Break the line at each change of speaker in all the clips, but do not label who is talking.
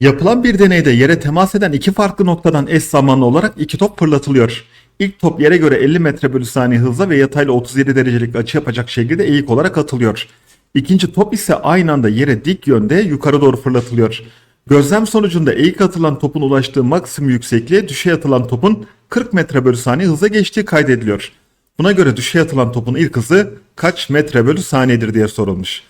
Yapılan bir deneyde yere temas eden iki farklı noktadan eş zamanlı olarak iki top fırlatılıyor. İlk top yere göre 50 metre bölü saniye hızla ve yatayla 37 derecelik açı yapacak şekilde eğik olarak atılıyor. İkinci top ise aynı anda yere dik yönde yukarı doğru fırlatılıyor. Gözlem sonucunda eğik atılan topun ulaştığı maksimum yüksekliğe düşey atılan topun 40 metre bölü saniye hıza geçtiği kaydediliyor. Buna göre düşey atılan topun ilk hızı kaç metre bölü saniyedir diye sorulmuş.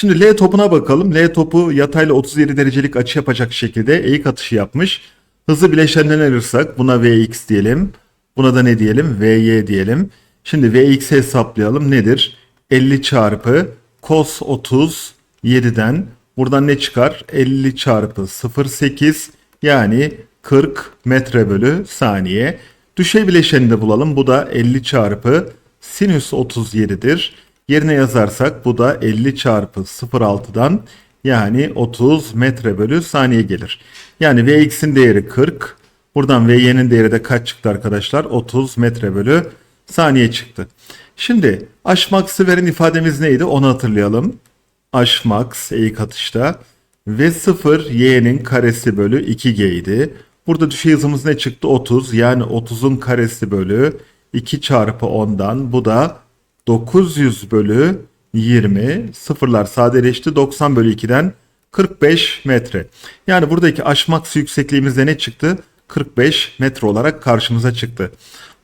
Şimdi L topuna bakalım. L topu yatayla 37 derecelik açı yapacak şekilde eğik atışı yapmış. Hızı bileşenden ayırırsak buna Vx diyelim. Buna da ne diyelim? Vy diyelim. Şimdi Vx'i hesaplayalım. Nedir? 50 çarpı cos 37'den buradan ne çıkar? 50 çarpı 0.8 yani 40 metre bölü saniye. Düşey bileşeni de bulalım. Bu da 50 çarpı sinüs 37'dir. Yerine yazarsak bu da 50 çarpı 0.6'dan yani 30 metre bölü saniye gelir. Yani Vx'in değeri 40. Buradan Vy'nin değeri de kaç çıktı arkadaşlar? 30 metre bölü saniye çıktı. Şimdi Hmax'ı veren ifademiz neydi? Onu hatırlayalım. Hmax eğik atışta ve 0 y'nin karesi bölü 2g idi. Burada düşey hızımız ne çıktı? 30 yani 30'un karesi bölü 2 çarpı 10'dan bu da 900 bölü 20 sıfırlar sadeleşti 90 bölü 2'den 45 metre. Yani buradaki aşmaks yüksekliğimizde ne çıktı? 45 metre olarak karşımıza çıktı.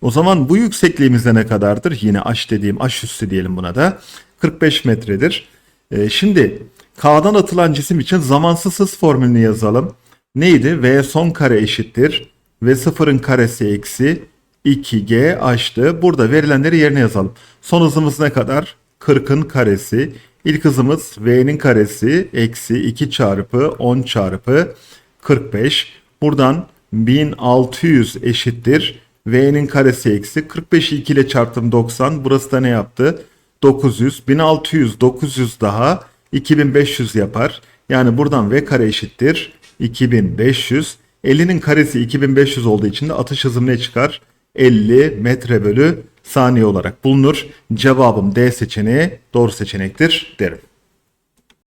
O zaman bu yüksekliğimizde ne kadardır? Yine aş dediğim aş üstü diyelim buna da. 45 metredir. Ee, şimdi K'dan atılan cisim için zamansız hız formülünü yazalım. Neydi? V son kare eşittir. V sıfırın karesi eksi 2G açtı. Burada verilenleri yerine yazalım. Son hızımız ne kadar? 40'ın karesi. İlk hızımız V'nin karesi eksi 2 çarpı 10 çarpı 45. Buradan 1600 eşittir. V'nin karesi eksi 45'i 2 ile çarptım 90. Burası da ne yaptı? 900. 1600 900 daha 2500 yapar. Yani buradan V kare eşittir 2500. 50'nin karesi 2500 olduğu için de atış hızım ne çıkar? 50 metre bölü saniye olarak bulunur. Cevabım D seçeneği doğru seçenektir derim.